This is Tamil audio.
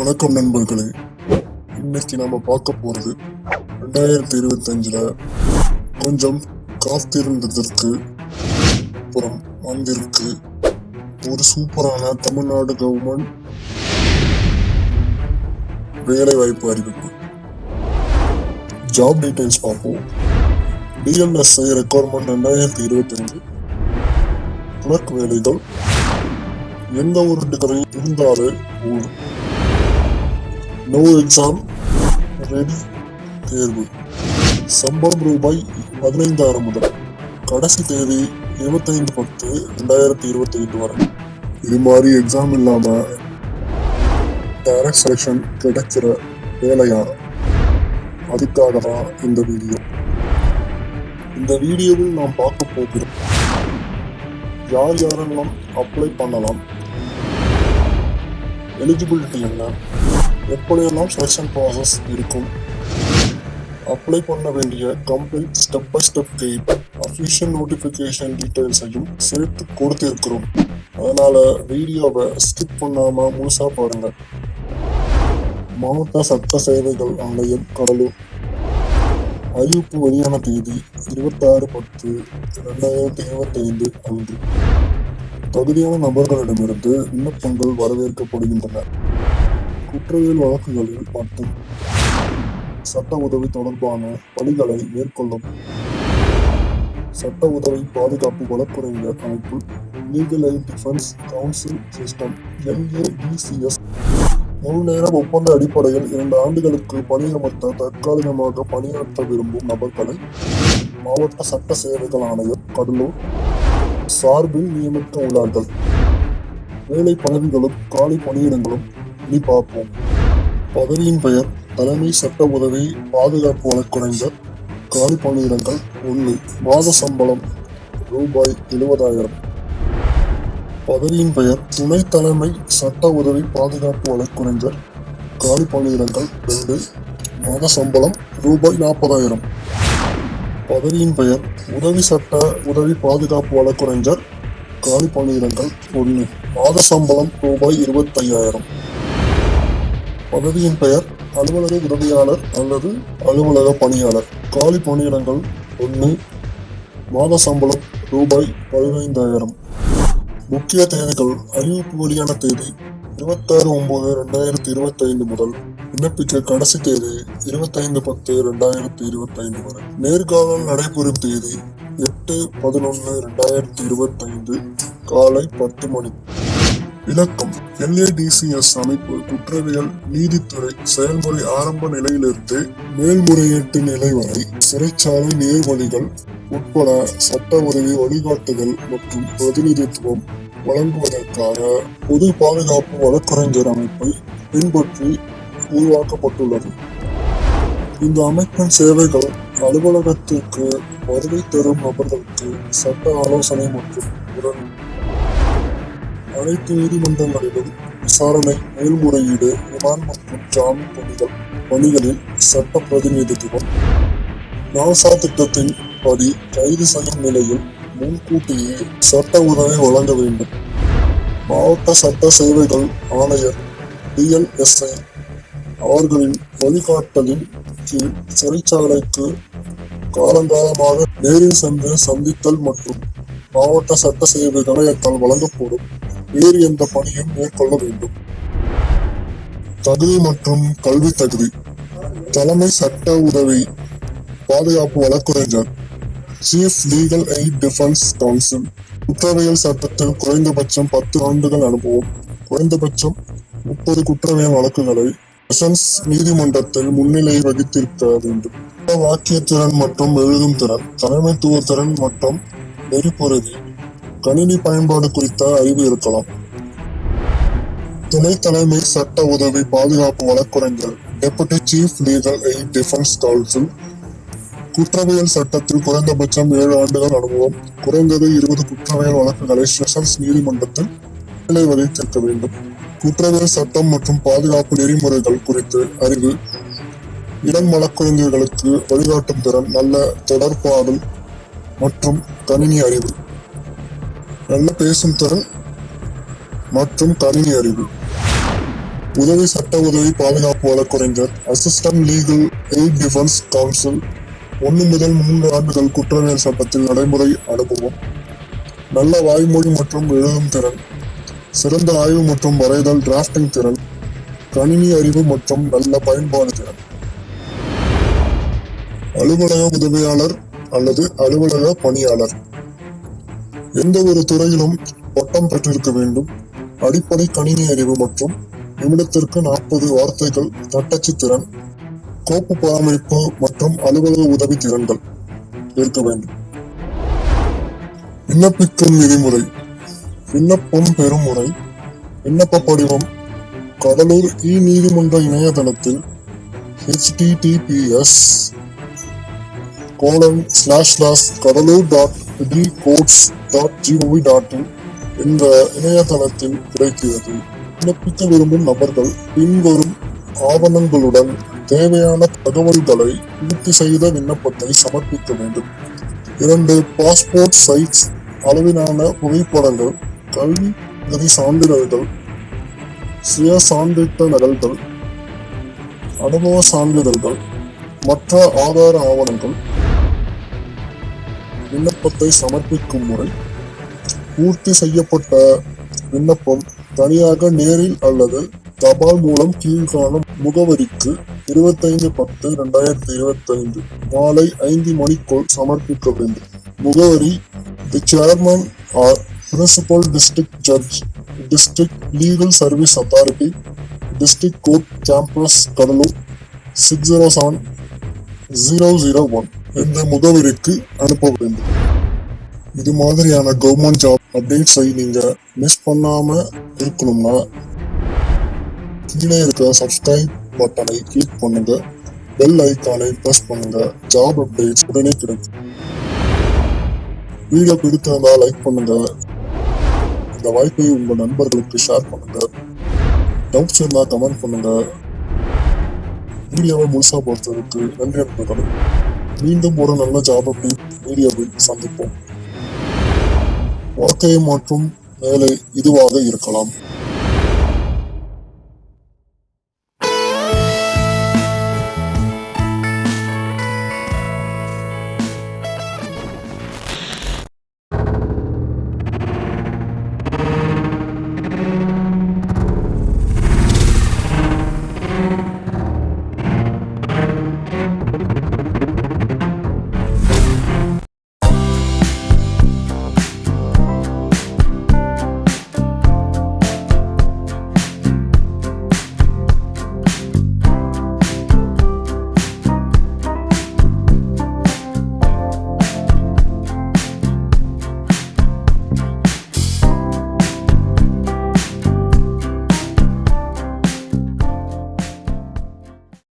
வணக்கம் நண்பர்களே. இன்னைக்கு நம்ம பார்க்க போறது ரெண்டாயிரத்தி இருபத்தஞ்சில் கொஞ்சம் காத்திருந்ததற்கு அப்புறம் வந்திருக்கு. ஒரு சூப்பரான தமிழ்நாடு கவர்மெண்ட் வேலை வாய்ப்பு அறிவிப்பு. ஜாப் டீடைல்ஸ் பார்ப்போம். டிஎன்எஸ்ஐ ரெக்குவயர்மெண்ட் ரெண்டாயிரத்தி இருபத்தஞ்சு. கிளர்க் வேலைகள் எந்த ஒரு டிகிரி இருந்தாலே போதும். நோ எக்ஸாம் ரெடி தேர்வு. சம்பளம் ரூபாய் பதினைந்தாயிரம் முதல். கடைசி தேதி இருபத்தைந்து பத்து ரெண்டாயிரத்தி இருபத்தி ஐந்து வரை. இது மாதிரி எக்ஸாம் இல்லாம டைரக்ட் செலெக்ஷன் கிடைக்கிற வேலையா? அதுக்காக தான் இந்த வீடியோ இந்த வீடியோவில் நாம் பார்க்க போகிறோம் யார் யாரெல்லாம் அப்ளை பண்ணலாம்? எலிஜிபிலிட்டி என்ன? எப்படியெல்லாம் செலெக்ஷன் ப்ராசஸ் இருக்கும். அப்ளை பண்ண வேண்டிய complete step by step guide official notification டீட்டெயில்ஸையும் சேர்த்து கொடுத்துருக்கிறோம். அதனால வீடியோவை ஸ்கிப் பண்ணாம முழுசா பாருங்க. மாவட்ட சட்ட சேவைகள் ஆணையம் கடலூர். அறிவிப்பு வெளியான தேதி இருபத்தாறு பத்து ரெண்டாயிரத்தி இருபத்தி ஐந்து அன்று. தகுதியான நபர்களிடமிருந்து விண்ணப்பங்கள் வரவேற்கப்படுகின்றன. குற்றவியல் வழக்குகளில் மற்றும் சட்ட உதவி தொடர்பான பணிகளை மேற்கொள்ளும் சட்ட உதவி பாதுகாப்பு வழக்குரைஞர் அமைப்பு legal and defence council system LADCS முழு ஒப்பந்த அடிப்படையில் இரண்டு ஆண்டுகளுக்கு பணியமர்த்த தற்காலிகமாக பணியாற்ற விரும்பும் நபர்களை மாவட்ட சட்ட சேவைகள் ஆணையம் கடலூர் சார்பில் நியமிக்க உள்ளார்கள். வேலை பதவிகளும் காலி பணியிடங்களும் பண்ணி பார்ப்போம் பதவியின் பெயர் தலைமை சட்ட உதவி பாதுகாப்பு வழக்கறிஞர் காலி பணியிடங்கள் ஒன்று. மாத சம்பளம் ரூபாய் எழுபதாயிரம் பதவியின் பெயர் துணை தலைமை சட்ட உதவி பாதுகாப்பு வழக்கறிஞர் காலி பணியிடங்கள் ரெண்டு மாத சம்பளம் ரூபாய் நாற்பதாயிரம். பதவியின் பெயர் உதவி சட்ட உதவி பாதுகாப்பு வழக்கறிஞர் காலி பணியிடங்கள் ஒன்று. மாத சம்பளம் ரூபாய் இருபத்தையாயிரம். பதவியின் பெயர் அலுவலக உதவியாளர் அல்லது அலுவலக பணியாளர். காலி பணியிடங்கள் ஒன்று மாத சம்பளம் ரூபாய் பதினைந்தாயிரம். முக்கிய தேதிகள் அறிவிப்பு வெளியான தேதி இருபத்தாறு ஒன்பது ரெண்டாயிரத்தி இருபத்தி ஐந்து முதல் விண்ணப்பிக்க கடைசி தேதி இருபத்தைந்து பத்து ரெண்டாயிரத்தி இருபத்தி ஐந்து வரை. நேர்காணல் நடைபெறும் தேதி எட்டு பதினொன்று ரெண்டாயிரத்தி இருபத்தைந்து காலை பத்து மணி. விளக்கம். எல்ஏடிசிஎஸ் அமைப்பு குற்றவியல் நீதித்துறை செயல்முறை ஆரம்ப நிலையிலிருந்து மேல்முறையீட்டு நிலை வரை சிறைச்சாலை நேர்வழிகள் உட்பட சட்ட உதவி வழிகாட்டுதல் மற்றும் பிரதிநிதித்துவம் வழங்குவதற்காக பொது பாதுகாப்பு வழக்கறிஞர் அமைப்பை பின்பற்றி உருவாக்கப்பட்டுள்ளது. இந்த அமைப்பின் சேவைகள் அலுவலகத்திற்கு வருகை தரும் நபர்களுக்கு சட்ட ஆலோசனை மற்றும் உடன் அனைத்து நீதிமன்றங்களிலும் விசாரணை மேல்முறையீடு ரிமாண்ட் மற்றும் ஜாமீன் பணிகள் பணிகளில் சட்ட பிரதிநிதித்துவம். நாசா திட்டத்தின் படி கைது செய்யும் நிலையில் முன்கூட்டியே சட்ட உதவி வழங்க வேண்டும். மாவட்ட சட்ட சேவைகள் ஆணையர் டிஎல்எஸ்ஐ அவர்களின் வழிகாட்டலின் கீழ் சிறைச்சாலைக்கு காலங்காலமாக நேரில் சென்று சந்தித்தல் மற்றும் மாவட்ட சட்ட சேவை இணையத்தால் வழங்கப்படும். வேறு எந்த பணியும் மேற்கொள்ள வேண்டும். தகுதி மற்றும் கல்வி தகுதி. தலைமை சட்ட உதவி. பாதுகாப்பு வழக்குரைஞர். Chief legal aid defence council குற்றவியல் சட்டத்தில் குறைந்தபட்சம் பத்து ஆண்டுகள் அனுபவம். குறைந்தபட்சம் முப்பது குற்றவியல் வழக்குகளை செஷன்ஸ் நீதிமன்றத்தில் முன்னிலை வகித்திருக்க வேண்டும். வாக்கியத்திறன் மற்றும் எழுதும் திறன் தலைமைத்துவ திறன் மற்றும் நெறிப்பொருதி கணினி பயன்பாடு குறித்த அறிவு இருக்கலாம். துணை தலைமை சட்ட உதவி பாதுகாப்பு வழக்குரைஞர் deputy chief legal aid defence council குற்றவியல் சட்டத்தில் குறைந்தபட்சம் ஏழு ஆண்டுகள் அனுபவம். குறைந்தது இருபது குற்றவியல் வழக்குகளை செஷன்ஸ் நீதிமன்றத்தில் நிலை வகித்திருக்க வேண்டும். குற்றவியல் சட்டம் மற்றும் பாதுகாப்பு நெறிமுறைகள் குறித்து அறிவு. இளம் வழக்கறிஞர்களுக்கு வழிகாட்டும் திறன் நல்ல தொடர்பாடல் மற்றும் கணினி அறிவு. நல்ல பேசும் திறன் மற்றும் கணினி அறிவு. உதவி சட்ட உதவி பாதுகாப்பு வழக்கறிஞர் assistant legal aid defence council ஒன்று முதல் மூன்று ஆண்டுகள் குற்றவியல் சட்டத்தில் நடைமுறை அனுபவம் நல்ல வாய்மொழி மற்றும் எழுதும் திறன் சிறந்த ஆய்வு மற்றும் வரைதல் டிராஃப்டிங் திறன் கணினி அறிவு மற்றும் நல்ல பயன்பாடு திறன். அலுவலக உதவியாளர் அல்லது அலுவலக பணியாளர். எந்த ஒரு துறையிலும் பட்டம் பெற்றிருக்க வேண்டும். அடிப்படை கணினி அறிவு மற்றும் நிமிடத்திற்கு நாற்பது வார்த்தைகள் தட்டச்சு திறன் கோப்பு பராமரிப்பு மற்றும் அலுவலக உதவி திறன்கள் இருக்க வேண்டும். விண்ணப்பிக்கும் விதிமுறை. விண்ணப்பம் பெறும் முறை. விண்ணப்ப படிவம். கடலூர் இ நீதிமன்ற இணையதளத்தில் HTTPS colon slash slash Cuddalore dot D courts dot GOV dot in என்ற இணையதளத்தில் கிடைக்கிறது. விண்ணப்பிக்க விரும்பும் நபர்கள் பின்வரும் ஆவணங்களுடன் தேவையான தகவல்களை பூர்த்தி செய்த விண்ணப்பத்தை சமர்ப்பிக்க வேண்டும். இரண்டு பாஸ்போர்ட் சைஸ் அளவிலான புகைப்படங்கள் கல்வி உதவி சான்றிதழ்கள் சுய சான்றிட்ட நகல்கள் அனுபவ சான்றிதழ்கள் மற்ற ஆதார ஆவணங்கள் விண்ணப்பத்தை சமர்ப்பிக்கும் முறை பூர்த்தி செய்யப்பட்ட விண்ணப்பம் தனியாக நேரில் அல்லது தபால் மூலம் கீழ்காணும் முகவரிக்கு இருபத்தைந்து பத்து ரெண்டாயிரத்தி இருபத்தைந்து மாலை ஐந்து மணிக்குள் சமர்ப்பிக்க வேண்டும். முகவரி the chairman or principal district judge district legal service authority district court campus Cuddalore six zero seven zero zero one. இந்த முகவரிக்கு அனுப்ப வேண்டும். இது மாதிரியான கவர்மெண்ட் ஜாப் அப்டேட்ஸை நீங்க மிஸ் பண்ணாம இருக்கணும்னா கீழே இருக்க சப்ஸ்கிரைப் பட்டனை கிளிக் பண்ணுங்க. பெல் ஐக்கானை ப்ரெஸ் பண்ணுங்க. ஜாப் அப்டேட்ஸ் உடனே கிடைக்கும். வீடியோ பிடித்திருந்தா லைக் பண்ணுங்க. இந்த வாய்ப்பை உங்க நண்பர்களுக்கு ஷேர் பண்ணுங்க. டவுட்ஸ் இருந்தா கமெண்ட் பண்ணுங்க. வீடியோவை முழுசா பொறுத்ததுக்கு நன்றி நண்பர்களே. மீண்டும் ஒரு நல்ல ஜாப் அப்டேட் வீடியோவில் சந்திப்போம். வாழ்க்கையை மாற்றும் வேலை இதுவாக இருக்கலாம்.